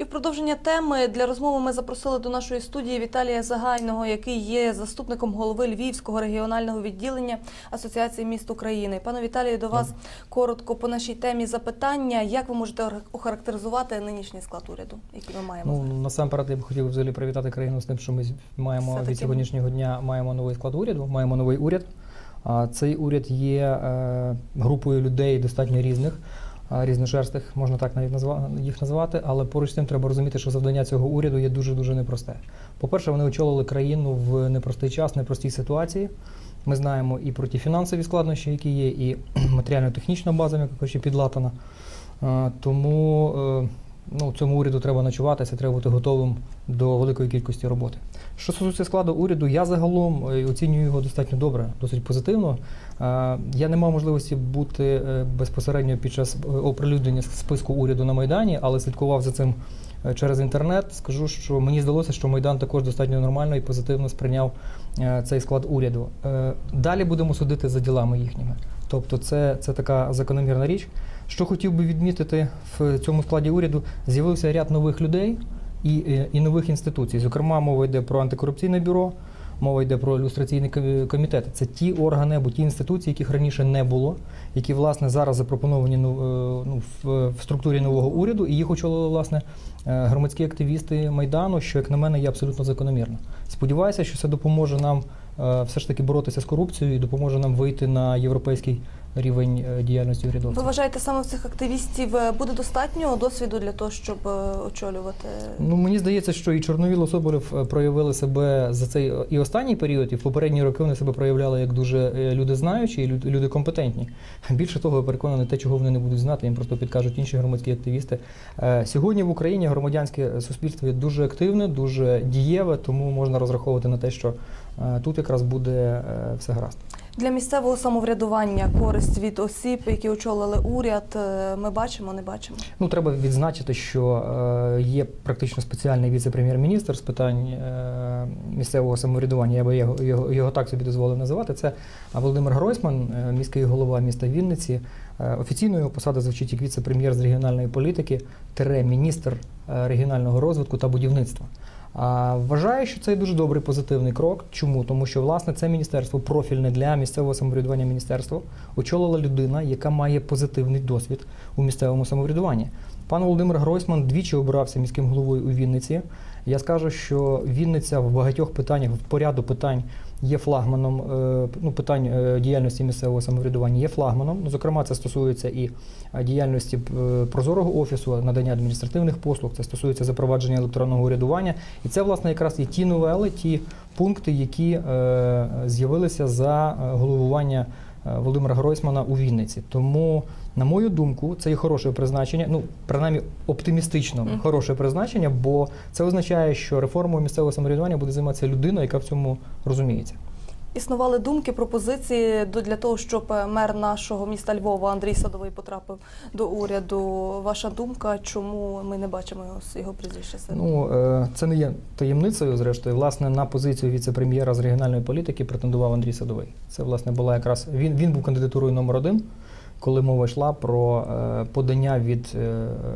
І в продовження теми для розмови ми запросили до нашої студії Віталія Загайного, який є заступником голови Львівського регіонального відділення Асоціації міст України. Пане Віталію, до вас коротко по нашій темі запитання. Як ви можете охарактеризувати нинішній склад уряду, який ми маємо? Ну насамперед я б хотів взагалі привітати країну з тим, що ми маємо Все-таки від сьогоднішнього дня маємо новий склад уряду, маємо новий уряд. А цей уряд є е, групою людей достатньо різних, різношерстих, можна так навіть їх назвати. Але поруч з тим треба розуміти, що завдання цього уряду є дуже дуже непросте. По-перше, вони очолили країну в непростий час, непростій ситуації. Ми знаємо і про ті фінансові складнощі, які є, і матеріально-технічна база, яка хоче підлатана. Тому е, ну, цьому уряду треба ночуватися, треба бути готовим до великої кількості роботи. Що стосується складу уряду, я загалом е, оцінюю його достатньо добре, досить позитивно. Е, Я не мав можливості бути е, безпосередньо під час оприлюднення списку уряду на Майдані, але слідкував за цим через інтернет. Скажу, що мені здалося, що Майдан також достатньо нормально і позитивно сприйняв цей склад уряду. Далі будемо судити за ділами їхніми. Тобто, це, це така закономірна річ. Що хотів би відмітити в цьому складі уряду, з'явився ряд нових людей і, е, і нових інституцій. Зокрема, мова йде про антикорупційне бюро, мова йде про ілюстраційний ко- комітет. Це ті органи або ті інституції, яких раніше не було, які власне зараз запропоновані е, ну, в, в структурі нового уряду, і їх очолили власне е, громадські активісти майдану, що як на мене є абсолютно закономірно. Сподіваюся, що це допоможе нам е, все ж таки боротися з корупцією і допоможе нам вийти на європейський рівень е, діяльності Ви вважаєте, саме в цих активістів е, буде достатньо досвіду для того, щоб е, очолювати? Ну мені здається, що і Чорновіл Соболєв проявили себе за цей і останній період, і в попередні роки вони себе проявляли як дуже люди знаючі і люди компетентні. Більше того, я переконаний, те, чого вони не будуть знати, їм просто підкажуть інші громадські активісти. Сьогодні в Україні громадянське суспільство є дуже активне, дуже дієве, тому можна розраховувати на те, що тут якраз буде все гаразд. Для місцевого самоврядування користь від осіб, які очолили уряд, е, ми бачимо, не бачимо. Ну, треба відзначити, що е, є практично спеціальний віце-прем'єр-міністр з питань е, місцевого самоврядування. Я би його, його, його так собі дозволив називати. Це Володимир Гройсман, міський голова міста Вінниці. Офіційно його посада звучить як віце-прем'єр з регіональної політики, тире міністр регіонального розвитку та будівництва. Вважаю, що це дуже добрий позитивний крок. Чому? Тому що власне це міністерство профільне для місцевого самоврядування міністерство очолила людина, яка має позитивний досвід у місцевому самоврядуванні. Пан Володимир Гройсман двічі обирався міським головою у Вінниці. Я скажу, що Вінниця в багатьох питаннях, в поряду питань є флагманом е, ну, питань е, діяльності місцевого самоврядування, є флагманом. Ну, зокрема, це стосується і е, діяльності прозорого офісу, надання адміністративних послуг, це стосується запровадження електронного урядування. І це, власне, якраз є ті новели, ті пункти, які з'явилися за головування Володимира Гройсмана у Вінниці. Тому, на мою думку, це є хороше призначення, ну принаймні оптимістично Мгм. хороше призначення, бо це означає, що реформою місцевого самоврядування буде займатися людина, яка в цьому розуміється. Існували думки, пропозиції для того, щоб е, мер нашого міста Львова Андрій Садовий потрапив до уряду. Ваша думка, чому ми не бачимо його його прізвища? Ну е, це не є таємницею. Зрештою, власне, на позицію віце-прем'єра з регіональної політики претендував Андрій Садовий. Це власне була якраз він. Він був кандидатурою номер один, коли мова йшла про е, подання від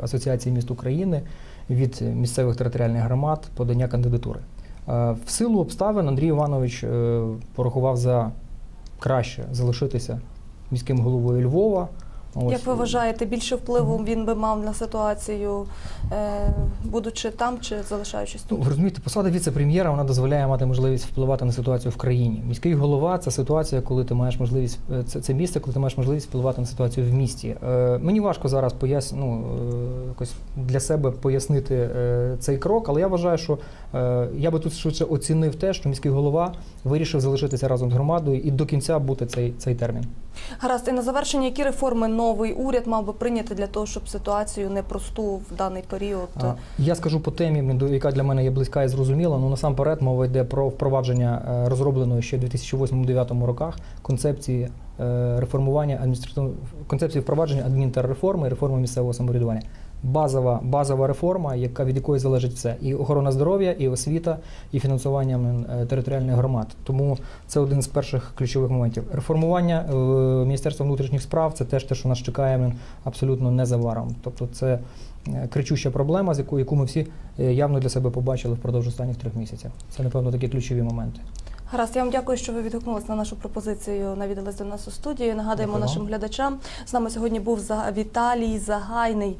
Асоціації міст України, від місцевих територіальних громад, подання кандидатури. Е, В силу обставин Андрій Іванович е, порахував за краще залишитися міським головою Львова. Ось. Як ви вважаєте, більше впливу він би мав на ситуацію, е, будучи там чи залишаючись тут? Ви розумієте, посада віце-прем'єра вона дозволяє мати можливість впливати на ситуацію в країні. Міський голова це ситуація, коли ти маєш можливість е, це, це місце, коли ти маєш можливість впливати на ситуацію в місті. Е, мені важко зараз пояс, ну, якось для себе пояснити цей крок, але я вважаю, що я би тут швидше оцінив те, що міський голова вирішив залишитися разом з громадою і до кінця бути цей, цей термін. Гаразд, і на завершення, які реформи новий уряд мав би прийняти для того, щоб ситуацію непросту в даний період? Я скажу по темі, яка для мене є близька і зрозуміла. Ну насамперед мова йде про впровадження е, розробленої ще в 2008-2009 роках концепції реформування адміністративної концепції впровадження адмінтерреформи реформи місцевого самоврядування. базова, базова реформа, яка від якої залежить все: і охорона здоров'я, і освіта, і фінансування е, територіальних громад. Тому це один з перших ключових моментів. Реформування е, Міністерства внутрішніх справ це теж те, що нас чекає абсолютно незабаром. Тобто, це е, кричуща проблема, з яку, яку ми всі е, явно для себе побачили впродовж останніх трьох місяців. Це напевно такі ключові моменти. Гаразд, я вам дякую, що ви відгукнулись на нашу пропозицію, навідались до нас у студії. Нагадуємо Дякую нашим глядачам. З нами сьогодні був За- Віталій Загайний,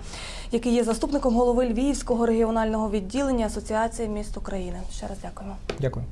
який є заступником голови Львівського регіонального відділення Асоціації міст України. Ще раз дякуємо. Дякую.